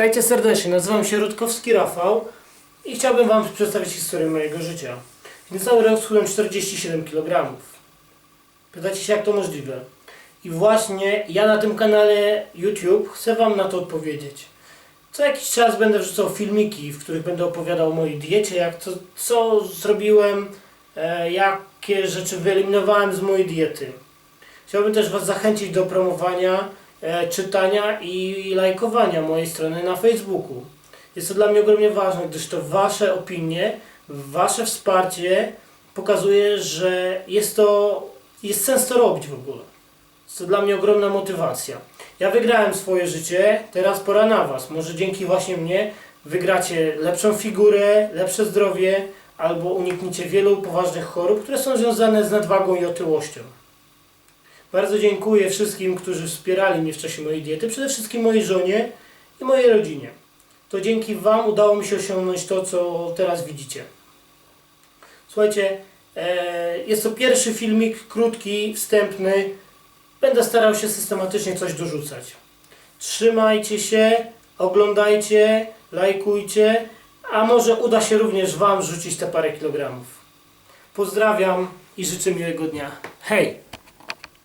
Witajcie serdecznie, nazywam się Rutkowski Rafał i chciałbym Wam przedstawić historię mojego życia. Niecały rok schudłem 47 kg. Pytacie się jak to możliwe? I właśnie ja na tym kanale YouTube chcę Wam na to odpowiedzieć. Co jakiś czas będę wrzucał filmiki, w których będę opowiadał o mojej diecie, jak to, co zrobiłem, e, jakie rzeczy wyeliminowałem z mojej diety. Chciałbym też Was zachęcić do promowania, czytania i lajkowania mojej strony na Facebooku. Jest to dla mnie ogromnie ważne, gdyż to Wasze opinie, Wasze wsparcie pokazuje, że jest to, jest sens to robić w ogóle. Jest to dla mnie ogromna motywacja. Ja wygrałem swoje życie, teraz pora na Was. Może dzięki właśnie mnie wygracie lepszą figurę, lepsze zdrowie, albo unikniecie wielu poważnych chorób, które są związane z nadwagą i otyłością. Bardzo dziękuję wszystkim, którzy wspierali mnie w czasie mojej diety, przede wszystkim mojej żonie i mojej rodzinie. To dzięki Wam udało mi się osiągnąć to, co teraz widzicie. Słuchajcie, e, jest to pierwszy filmik, krótki, wstępny. Będę starał się systematycznie coś dorzucać. Trzymajcie się, oglądajcie, lajkujcie, a może uda się również Wam rzucić te parę kilogramów. Pozdrawiam i życzę miłego dnia. Hej!